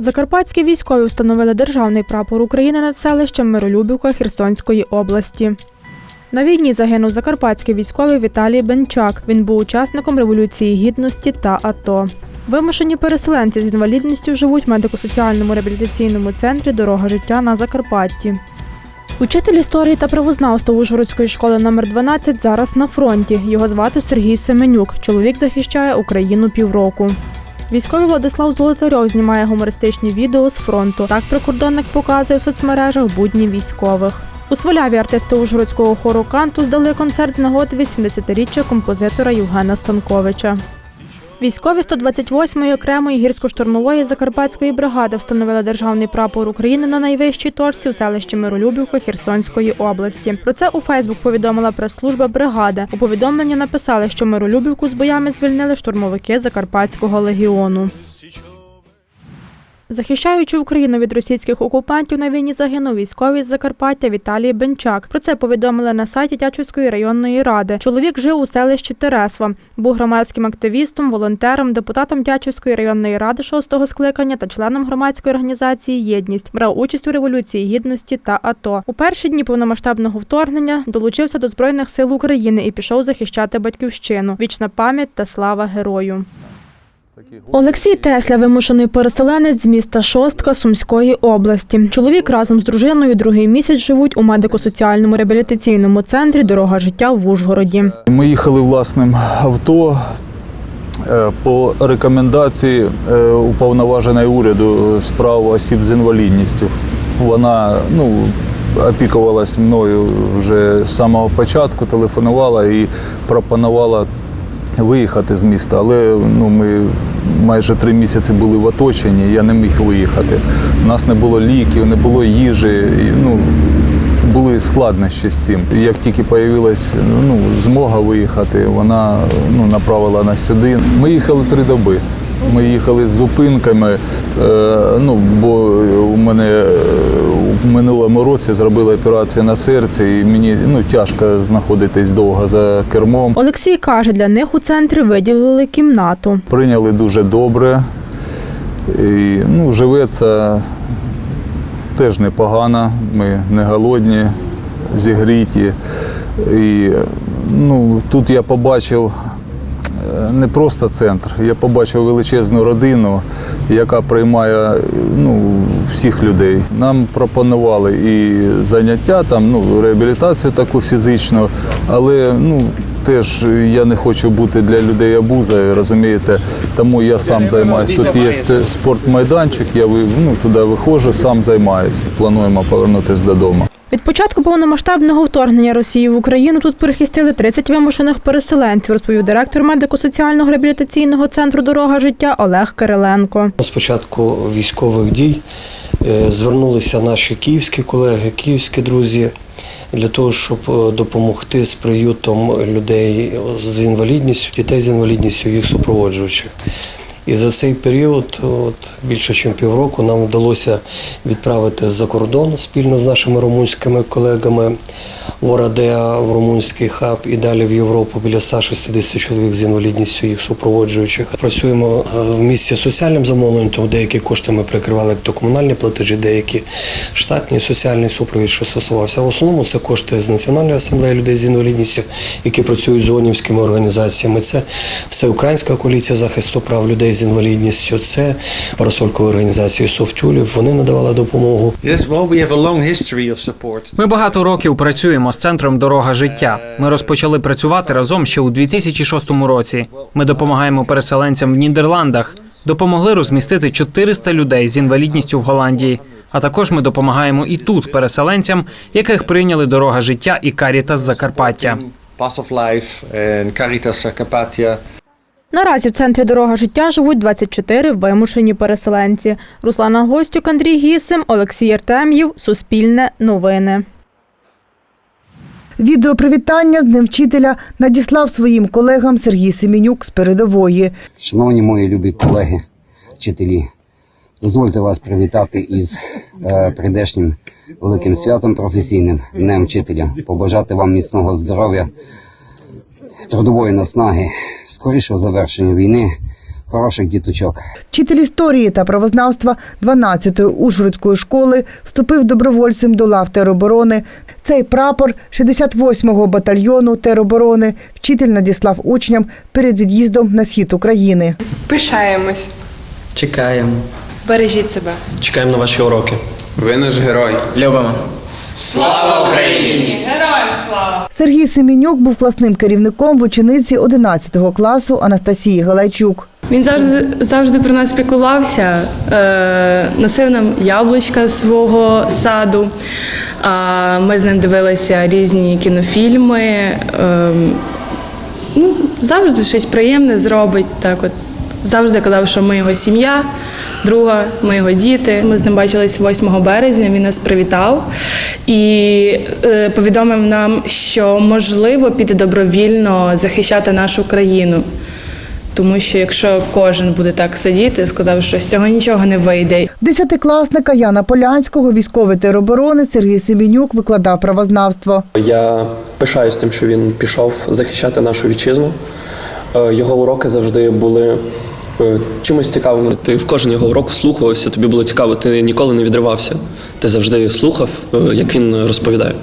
Закарпатські військові встановили державний прапор України над селищем Миролюбівка Херсонської області. На війні загинув закарпатський військовий Віталій Бенчак. Він був учасником Революції Гідності та АТО. Вимушені переселенці з інвалідністю живуть в медико-соціальному реабілітаційному центрі Дорога життя на Закарпатті. Учитель історії та правознавства Ужгородської школи номер 12 зараз на фронті. Його звати Сергій Семенюк. Чоловік захищає Україну півроку. Військовий Владислав Золотарьов знімає гумористичні відео з фронту. Так прикордонник показує в соцмережах будні військових. У Сваляві артисти Ужгородського хору канту здали концерт з нагоди 80-річчя композитора Євгена Станковича. Військові 128-ї окремої гірсько-штурмової закарпатської бригади встановили державний прапор України на найвищій точці у селищі Миролюбівка Херсонської області. Про це у Фейсбук повідомила прес-служба бригади. У повідомленні написали, що Миролюбівку з боями звільнили штурмовики Закарпатського легіону. Захищаючи Україну від російських окупантів на війні загинув військовий з Закарпаття Віталій Бенчак. Про це повідомили на сайті Тячівської районної ради. Чоловік жив у селищі Тересва, був громадським активістом, волонтером, депутатом Тячівської районної ради шостого скликання та членом громадської організації Єдність. Брав участь у революції гідності та АТО. У перші дні повномасштабного вторгнення долучився до збройних сил України і пішов захищати батьківщину. Вічна пам'ять та слава герою. Олексій Тесля вимушений переселенець з міста Шостка Сумської області. Чоловік разом з дружиною другий місяць живуть у медико-соціальному реабілітаційному центрі Дорога життя в Ужгороді. Ми їхали власним авто е, по рекомендації е, уповноваженої уряду з прав осіб з інвалідністю. Вона ну, опікувалась мною вже з самого початку, телефонувала і пропонувала виїхати з міста, але ну, ми майже три місяці були в оточенні, я не міг виїхати. У нас не було ліків, не було їжі. Ну, були складнощі з цим. Як тільки з'явилась ну, змога виїхати, вона ну, направила нас сюди. Ми їхали три доби. Ми їхали з зупинками, е, ну, бо у мене е, у минулому році зробили операцію на серці, і мені ну, тяжко знаходитись довго за кермом. Олексій каже, для них у центрі виділили кімнату. Прийняли дуже добре. І, ну, живеться теж непогано. Ми не голодні, зігріті. І, ну, тут я побачив не просто центр, я побачив величезну родину, яка приймає ну, всіх людей. Нам пропонували і заняття, там, ну, реабілітацію таку фізичну, але ну, теж я не хочу бути для людей обузою, розумієте, тому я сам займаюся. Тут є спортмайданчик, я ну, туди виходжу, сам займаюся. Плануємо повернутися додому. Від початку повномасштабного вторгнення Росії в Україну тут перехистили 30 вимушених переселенців, розповів директор медико-соціального реабілітаційного центру Дорога життя Олег Кириленко. З початку військових дій е, звернулися наші київські колеги, київські друзі для того, щоб е, допомогти з приютом людей з інвалідністю, дітей з інвалідністю, їх супроводжуючих. І за цей період, от, більше ніж півроку, нам вдалося відправити за кордон спільно з нашими румунськими колегами в Орадеа, в румунський хаб і далі в Європу біля 160 чоловік з інвалідністю, їх супроводжуючих. Працюємо е, в місті соціальним замовленням, тому деякі кошти ми прикривали то комунальні платежі, деякі штатні соціальний супровід, що стосувався. В основному це кошти з Національної асамблеї людей з інвалідністю, які працюють з ООНівськими організаціями. Це Всеукраїнська коаліція захисту прав людей з інвалідністю, це парасолькова організація Софтюлів. Вони надавали допомогу. Ми багато років працюємо з центром Дорога життя. Ми розпочали працювати разом ще у 2006 році. Ми допомагаємо переселенцям в Нідерландах. Допомогли розмістити 400 людей з інвалідністю в Голландії. А також ми допомагаємо і тут переселенцям, яких прийняли дорога життя і Карітас Закарпаття. Path Наразі в центрі Дорога життя живуть 24 вимушені переселенці. Руслана Гостюк, Андрій Гісим, Олексій Артем'єв, Суспільне новини. Відео привітання з Днем вчителя надіслав своїм колегам Сергій Семенюк з передової. Шановні мої любі колеги, вчителі, дозвольте вас привітати із е, прийдешнім великим святом професійним Днем вчителя, побажати вам міцного здоров'я, трудової наснаги, скорішого завершення війни, хороших діточок. Вчитель історії та правознавства 12-ї Ужгородської школи вступив добровольцем до лав тероборони. Цей прапор 68-го батальйону тероборони вчитель надіслав учням перед від'їздом на схід України. Пишаємось. Чекаємо. Бережіть себе. Чекаємо на ваші уроки. Ви наш герой. Любимо. Сергій Семенюк був класним керівником в учениці 11 класу Анастасії Галайчук. Він завжди завжди про нас піклувався, е, носив нам яблучка з свого саду. А ми з ним дивилися різні кінофільми. Е, ну, завжди щось приємне зробить. Так от. Завжди казав, що ми його сім'я, друга, ми його діти. Ми з ним бачились 8 березня. Він нас привітав і е, повідомив нам, що можливо піти добровільно захищати нашу країну. Тому що якщо кожен буде так сидіти, сказав, що з цього нічого не вийде. Десятикласника Яна Полянського, військовий тероборони Сергій Семенюк викладав правознавство. Я пишаюсь тим, що він пішов захищати нашу вітчизну. Е, Його уроки завжди були е, чимось цікавим. Ти в кожен його урок слухався, тобі було цікаво, ти ніколи не відривався. Ти завжди слухав, е, як він розповідає.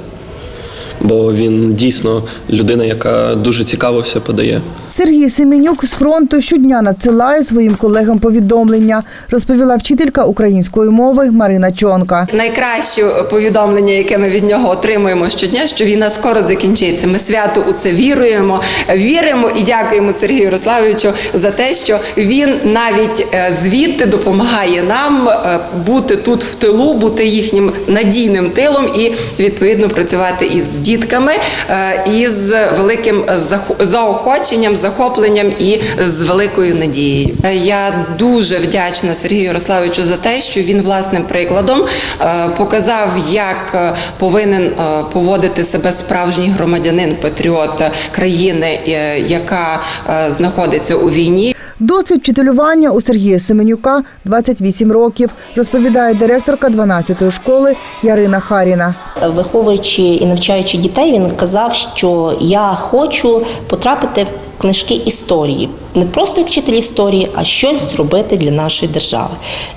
Бо він дійсно людина, яка дуже цікаво все подає. Сергій Семенюк з фронту щодня надсилає своїм колегам повідомлення, розповіла вчителька української мови Марина Чонка. Найкраще повідомлення, яке ми від нього отримуємо щодня, що війна скоро закінчиться. Ми свято у це віруємо, віримо і дякуємо Сергію Ярославовичу за те, що він навіть е, звідти допомагає нам е, бути тут в тилу, бути їхнім надійним тилом і відповідно працювати із дітками, е, із великим захо- заохоченням, захопленням і з великою надією. Е, Я дуже вдячна Сергію Ярославовичу за те, що він власним прикладом е, показав, як е, повинен поводити себе справжній громадянин, патріот країни, яка знаходиться у війні. Досвід вчителювання у Сергія Семенюка 28 років, розповідає директорка 12-ї школи Ярина Харіна. Виховуючи і навчаючи дітей, він казав, що я хочу потрапити в книжки історії, не просто як вчитель історії, а щось зробити для нашої держави.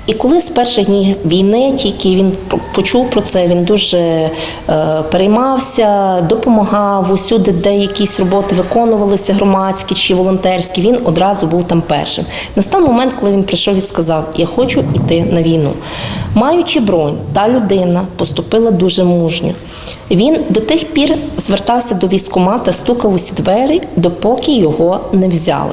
І коли з перших днів війни тільки він почув про це, він дуже е, переймався, допомагав усюди, де якісь роботи виконувалися громадські чи волонтерські. Він одразу був там першим. Настав момент, коли він прийшов і сказав: Я хочу йти на війну. Маючи бронь, та людина поступила дуже мужньо. Він до тих пір звертався до військкомата, стукав усі двері, допоки його не взяли.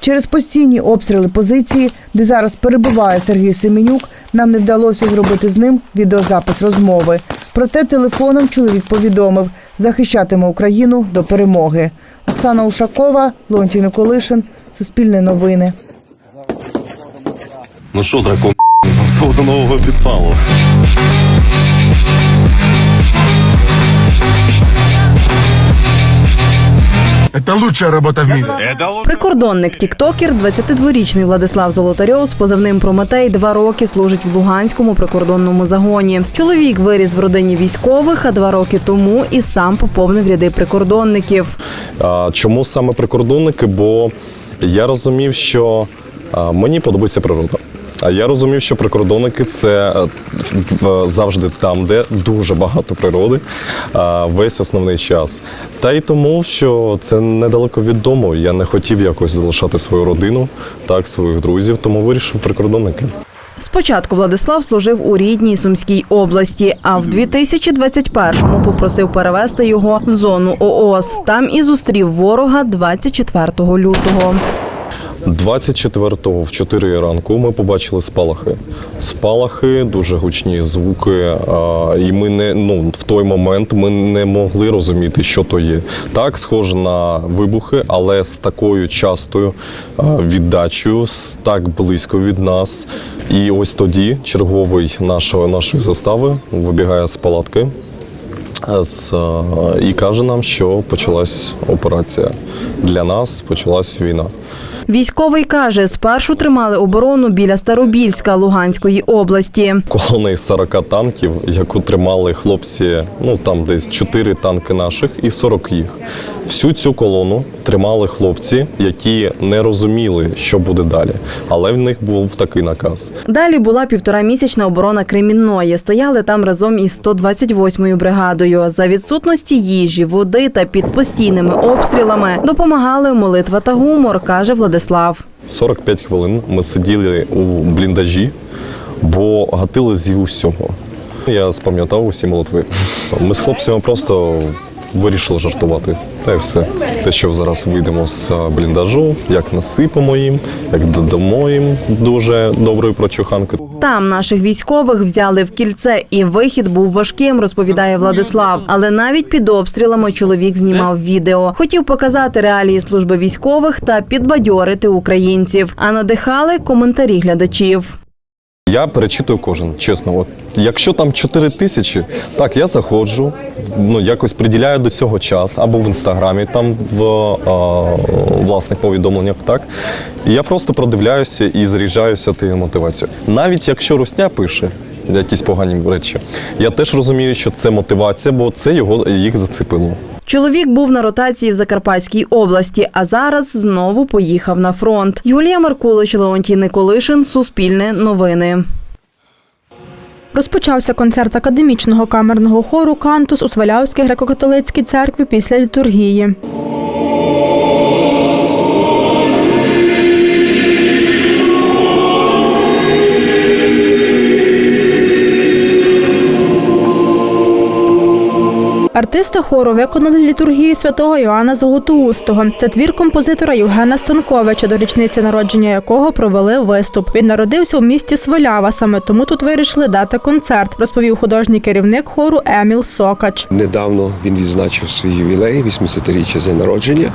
Через постійні обстріли позиції, де зараз перебуває Сергій Семенюк, нам не вдалося зробити з ним відеозапис розмови. Проте телефоном чоловік повідомив, захищатиме Україну до перемоги. Оксана Ушакова, Леонтій Николишин, Суспільне новини. Ну що, дракон, готов до нового підпалу. Это лучшая работа в мире. Прикордонник Тіктокер, 22-річний Владислав Золотарьов з позивним Прометей два роки служить в Луганському прикордонному загоні. Чоловік виріс в родині військових, а два роки тому і сам поповнив ряди прикордонників. А, чому саме прикордонники? Бо я розумів, що а, мені подобається природа. А я розумів, що прикордонники це е, завжди там, де дуже багато природи, весь основний час. Та й тому, що це недалеко від дому. Я не хотів якось залишати свою родину, так, своїх друзів, тому вирішив прикордонники. Спочатку Владислав служив у рідній Сумській області, а в 2021-му попросив перевести його в зону ООС. Там і зустрів ворога 24 лютого. 24-го в 4 ранку ми побачили спалахи. Спалахи, дуже гучні звуки. а, І ми не ну в той момент ми не могли розуміти, що то є. Так, схоже на вибухи, але з такою частою віддачею, так близько від нас. І ось тоді черговий нашої нашої застави вибігає з палатки. з, і каже нам, що почалась операція. Для нас почалась війна. Військовий каже, спершу тримали оборону біля Старобільська Луганської області. Колони із 40 танків, яку тримали хлопці, ну там десь 4 танки наших і 40 їх. Всю цю колону тримали хлопці, які не розуміли, що буде далі. Але в них був такий наказ. Далі була півторамісячна оборона Кремінної. Стояли там разом із 128-ю бригадою. За відсутності їжі, води та під постійними обстрілами допомагали молитва та гумор, каже Владислав. 45 хвилин ми сиділи у бліндажі, бо гатили зі усього. Я спам'ятав усі молитви. Ми з хлопцями просто вирішили жартувати. Та й все. Те, що зараз вийдемо з бліндажу, як насипемо їм, як додамо їм дуже доброї прочуханки. Там наших військових взяли в кільце, і вихід був важким, розповідає Владислав. Але навіть під обстрілами чоловік знімав відео. Хотів показати реалії служби військових та підбадьорити українців. А надихали коментарі глядачів. Я перечитую кожен, чесно. От якщо там 4 тисячі, так я заходжу, ну якось приділяю до цього час або в інстаграмі, там в а, власних повідомленнях, так і я просто продивляюся і заряджаюся тією мотивацією. Навіть якщо Русня пише якісь погані речі, я теж розумію, що це мотивація, бо це його їх зацепило. Чоловік був на ротації в Закарпатській області, а зараз знову поїхав на фронт. Юлія Маркулич, Леонтій Николишин, Суспільне новини. Розпочався концерт академічного камерного хору Кантус у Свалявській греко-католицькій церкві після літургії. Артисти хору виконали літургію святого Йоанна Золотоустого. Це твір композитора Євгена Станковича, до річниці народження якого провели виступ. Він народився у місті Свалява. Саме тому тут вирішили дати концерт, розповів художній керівник хору Еміл Сокач. Недавно він відзначив свій ювілей, 80-річчя з народження.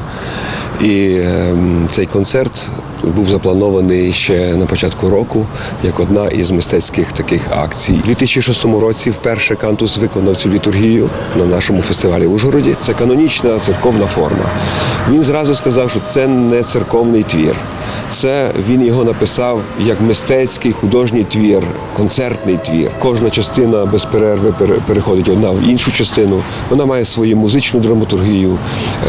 І ем, цей концерт був запланований ще на початку року як одна із мистецьких таких акцій. У 2006 році вперше Кантус виконав цю літургію на нашому фестивалі в Ужгороді. Це канонічна церковна форма. Він зразу сказав, що це не церковний твір. Це він його написав як мистецький художній твір, концертний твір. Кожна частина без перерви переходить одна в іншу частину. Вона має свою музичну драматургію.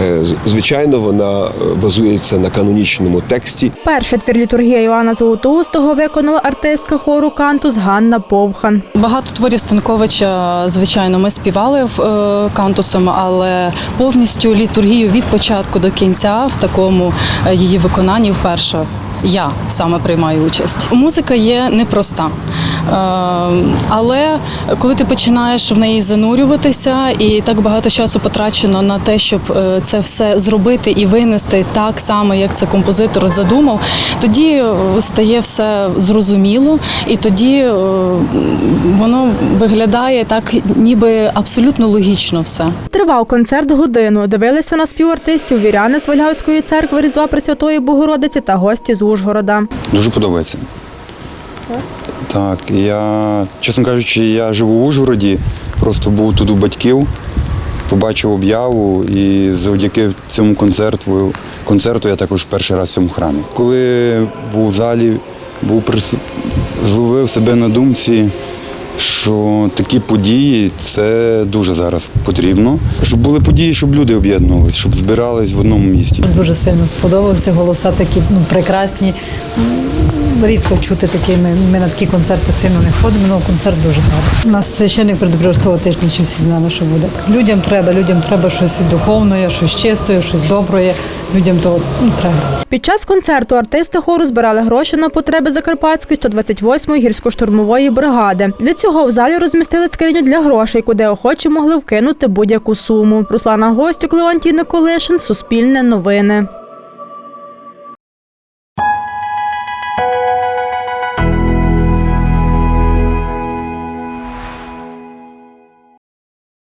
Е, Звичайно, вона е, базується на канонічному тексті. Перший твір літургія Йоанна Золотоустого виконала артистка хору Кантус Ганна Повхан. Багато творів Станковича, звичайно, ми співали в е, кантусом, але повністю літургію від початку до кінця в такому її виконанні вперше. russia Я саме приймаю участь. Музика є непроста, е, але коли ти починаєш в неї занурюватися, і так багато часу потрачено на те, щоб е, це все зробити і винести так само, як це композитор задумав, тоді е, стає все зрозуміло, і тоді е, воно виглядає так, ніби абсолютно логічно все. Тривав концерт годину. Дивилися на співартистів віряни Свалявської церкви Різдва Пресвятої Богородиці та гості з Ужгорода. Дуже подобається. Так, я, чесно кажучи, я живу в Ужгороді, просто був тут у батьків, побачив об'яву і завдяки цьому концерту, концерту я також перший раз в цьому храмі. Коли був в залі, був зловив себе на думці, що такі події це дуже зараз потрібно. Щоб були події, щоб люди об'єднувалися, щоб збирались в одному місті. Дуже сильно сподобався. Голоса такі ну, прекрасні. Рідко чути такі. Ми, ми на такі концерти сильно не ходимо, але концерт дуже гарний. У нас священник передобрив того тижня, щоб всі знали, що буде. Людям треба, людям треба щось духовне, щось чистое, щось добре. Людям то ну, треба. Під час концерту артисти хору збирали гроші на потреби Закарпатської 128-ї гірсько-штурмової бригади. Для цього в залі розмістили скриню для грошей, куди охочі могли вкинути будь-яку суму. Руслана Гостюк, Леонтій Николишин, Суспільне новини.